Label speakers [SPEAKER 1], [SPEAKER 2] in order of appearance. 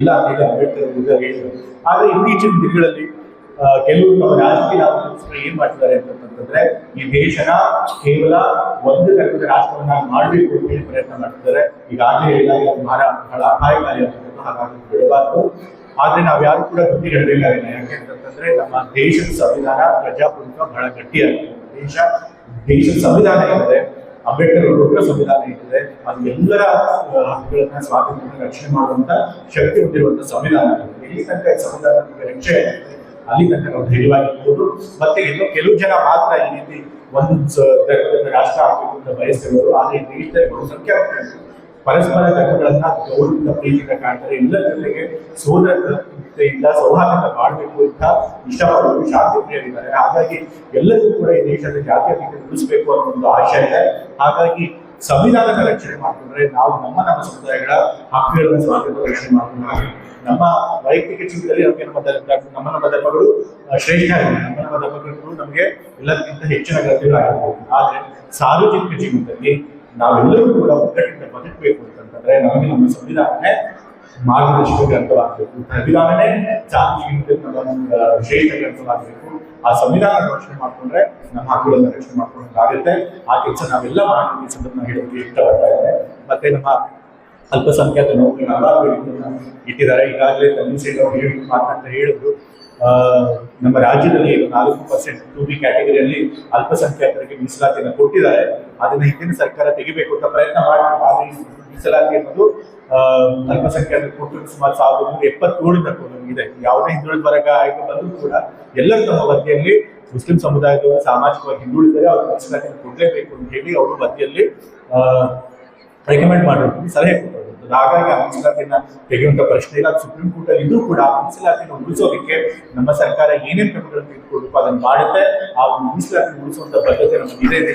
[SPEAKER 1] ಇಲ್ಲ ಈಗ ಅಂಬೇಡ್ಕರ್ ಆದ್ರೆ ಇತ್ತೀಚಿನ ದಿನಗಳಲ್ಲಿ ತಮ್ಮ ರಾಜಕೀಯ ಲಾಭಕ್ಕೋಸ್ಕರ ಏನ್ ಮಾಡ್ತಿದ್ದಾರೆ ಅಂತಂತಂದ್ರೆ ಈ ದೇಶನ ಕೇವಲ ಒಂದು ತರಹದ ರಾಷ್ಟ್ರವನ್ನ ಮಾಡಬೇಕು ಅಂತ ಹೇಳಿ ಪ್ರಯತ್ನ ಮಾಡ್ತಿದ್ದಾರೆ. ಈಗಾಗಲೇ ಹೇಳಿದಾಗ ಇಲ್ಲ ಬಹಳ ಅಪಾಯಕಾರಿ ಅಂತ ಹಾಗಾಗಿ ಬಿಡಬಾರ್ದು. ಆದ್ರೆ ನಾವ್ ಯಾರು ಕೂಡ ಬುದ್ಧಿ ಹೇಳಬೇಕಾಗಿಲ್ಲ ಯಾಕೆ ಅಂತಂದ್ರೆ, ನಮ್ಮ ದೇಶದ ಸಂವಿಧಾನ ಪ್ರಜಾಪ್ರಭುತ್ವ ಬಹಳ ಗಟ್ಟಿಯಾಗಿದೆ. ದೇಶ, ದೇಶದ ಸಂವಿಧಾನ ಏನಿದೆ ಅಂಬೇಡ್ಕರ್ ಅವರು ಕೂಡ ಸಂವಿಧಾನ ಇಟ್ಟಿದೆ. ಅದು ಎಲ್ಲರ ಹಕ್ಕುಗಳನ್ನ ಸ್ವಾತಂತ್ರ್ಯ ರಕ್ಷಣೆ ಮಾಡುವಂತ ಶಕ್ತಿ ಹೊಂದಿರುವಂತ ಸಂವಿಧಾನ ಎಲ್ಲಿ ತನಕ ಈ ಸಂವಿಧಾನ ರಕ್ಷೆ ಅಲ್ಲಿ ತನಕ ನಾವು ಧೈರ್ಯವಾಗಿರ್ಬೋದು. ಮತ್ತೆ ಇನ್ನು ಕೆಲವು ಜನ ಮಾತ್ರ ಈ ರೀತಿ ಒಂದು ರಾಷ್ಟ್ರ ಆಗಬೇಕು ಅಂತ ಬಯಸ್ತಿರೋರು. ಆದ್ರೆ ದೇಶದಲ್ಲಿ ಬಹುಸಂಖ್ಯಾತರು ಪರಸ್ಪರ ಧರ್ಮಗಳನ್ನ ಗೌರವದಿಂದ ಪ್ರೀತಿಯಿಂದ ಕಾಣ್ತಾರೆ. ಎಲ್ಲರ ಜೊತೆಗೆ ಸೋದರತೆಯಿಂದ ಸೌಹಾರ್ದತೆ ಮಾಡಬೇಕು ಅಂತ ಇಷ್ಟಪಡೋರು ಶಾಂತಿ ಪ್ರಿಯರಿದ್ದಾರೆ ಹಾಗಾಗಿ ಎಲ್ಲರಿಗೂ ಕೂಡ ಈ ದೇಶದ ಜಾತ್ಯತೀತ ಉಳಿಸಬೇಕು ಅನ್ನೋ ಒಂದು ಆಶಯ ಇದೆ. ಹಾಗಾಗಿ ಸಂವಿಧಾನದ ರಕ್ಷಣೆ ಮಾಡಿಕೊಂಡ್ರೆ ನಾವು ನಮ್ಮ ನಮ್ಮ ಸಮುದಾಯಗಳ ಹಕ್ಕುಗಳನ್ನ ಸ್ವಾತಂತ್ರ್ಯ ರಕ್ಷಣೆ ಮಾಡಿಕೊಂಡ್ರೆ ನಮ್ಮ ವೈಯಕ್ತಿಕ ಜೀವನದಲ್ಲಿ ನಮಗೆ ನಮ್ಮ ನಮ್ಮ ನಮ್ಮ ಧರ್ಮಗಳು ಶ್ರೇಷ್ಠ ಆಗಿದೆ ನಮ್ಮ ನಮ್ಮ ಧರ್ಮಗಳು ನಮಗೆ ಎಲ್ಲದಕ್ಕಿಂತ ಹೆಚ್ಚಿನ ಗ್ರಂಥಗಳಾಗಬಹುದು ಆದ್ರೆ ಸಾರ್ವಜನಿಕ ಜೀವನದಲ್ಲಿ ನಾವೆಲ್ಲರೂ ಕೂಡ ಒಗ್ಗಟ್ಟಿನಿಂದ ಬದುಕಬೇಕು ಅಂತಂದ್ರೆ ನಮಗೆ ನಮ್ಮ ಸಂವಿಧಾನನೇ ಮಾರ್ಗದರ್ಶಕ ಗ್ರಂಥವಾಗಬೇಕು ಸಂವಿಧಾನನೇ ಜಾತಿ ವಿಶೇಷ ಗ್ರಂಥವಾಗಬೇಕು ಆ ಸಂವಿಧಾನ ರಕ್ಷಣೆ ಮಾಡ್ಕೊಂಡ್ರೆ ನಮ್ಮ ಹಕ್ಕುಗಳನ್ನ ರಕ್ಷಣೆ ಮಾಡ್ಕೊಂಡಾಗುತ್ತೆ ಆ ಕೆಲಸ ನಾವೆಲ್ಲ ಮಾಡಬೇಕು ಈ ಸಂದರ್ಭ ಹೇಳೋಕೆ ಇಷ್ಟಪಡ್ತಾ ಇದ್ದಾರೆ ಮತ್ತೆ ನಮ್ಮ ಅಲ್ಪಸಂಖ್ಯಾತ ನೌಕರರ ಇಟ್ಟಿದ್ದಾರೆ. ಈಗಾಗಲೇ ಅವರು ಹೇಳಿ ಮಾತಂತ ಹೇಳಿದ್ರು. ನಮ್ಮ ರಾಜ್ಯದಲ್ಲಿ ನಾಲ್ಕು ಪರ್ಸೆಂಟ್ ಟು ಬಿ ಕ್ಯಾಟಗರಿಯಲ್ಲಿ ಅಲ್ಪಸಂಖ್ಯಾತರಿಗೆ ಮೀಸಲಾತಿಯನ್ನು ಕೊಟ್ಟಿದ್ದಾರೆ. ಅದನ್ನ ಹಿಂದಿನ ಸರ್ಕಾರ ತೆಗಿಬೇಕು ಅಂತ ಪ್ರಯತ್ನ ಮಾಡಿ ಮೀಸಲಾತಿ ಅನ್ನೋದು ಆ, ಕುಟುಂಬ ಸುಮಾರು ಸಾವಿರದ ನೂರ ಎಪ್ಪತ್ತೇಳು ತನಕ ಇದೆ ಯಾವುದೇ ಹಿಂದುಳಿದ ವರ್ಗ ಆಯ್ಕೆ ಬಂದರೂ ಕೂಡ ಎಲ್ಲರೂ ತಮ್ಮ ವರದಿಯಲ್ಲಿ ಮುಸ್ಲಿಂ ಸಮುದಾಯದವರು ಸಾಮಾಜಿಕವಾಗಿ ಹಿಂದುಳಿದರೆ ಅವ್ರ ಮೀಸಲಾತಿಯನ್ನು ಕೊಡಲೇಬೇಕು ಅಂತ ಹೇಳಿ ಅವರು ವರದಿಯಲ್ಲಿ ಆ, ರೆಕಮೆಂಡ್ ಮಾಡಿರೋದು ಸಲಹೆ ಕೊಟ್ಟಿರೋದು ಹಾಗಾಗಿ ಆ ಮೀಸಲಾತಿಯನ್ನ ತೆಗೆಯುವಂತ ಪ್ರಶ್ನೆ ಇಲ್ಲ. ಸುಪ್ರೀಂ ಕೋರ್ಟ್ ಅಲ್ಲಿ ಕೂಡ ಆ ಉಳಿಸೋದಕ್ಕೆ ನಮ್ಮ ಸರ್ಕಾರ ಏನೇನು ಕ್ರಮಗಳನ್ನು ತೆಗೆದುಕೊಳ್ಬೇಕು ಅದನ್ನು ಮಾಡುತ್ತೆ. ಆ ಮೀಸಲಾತಿ ಉಳಿಸುವಂತ ಬದ್ಧತೆ ನಮಗೆ ಇದೆ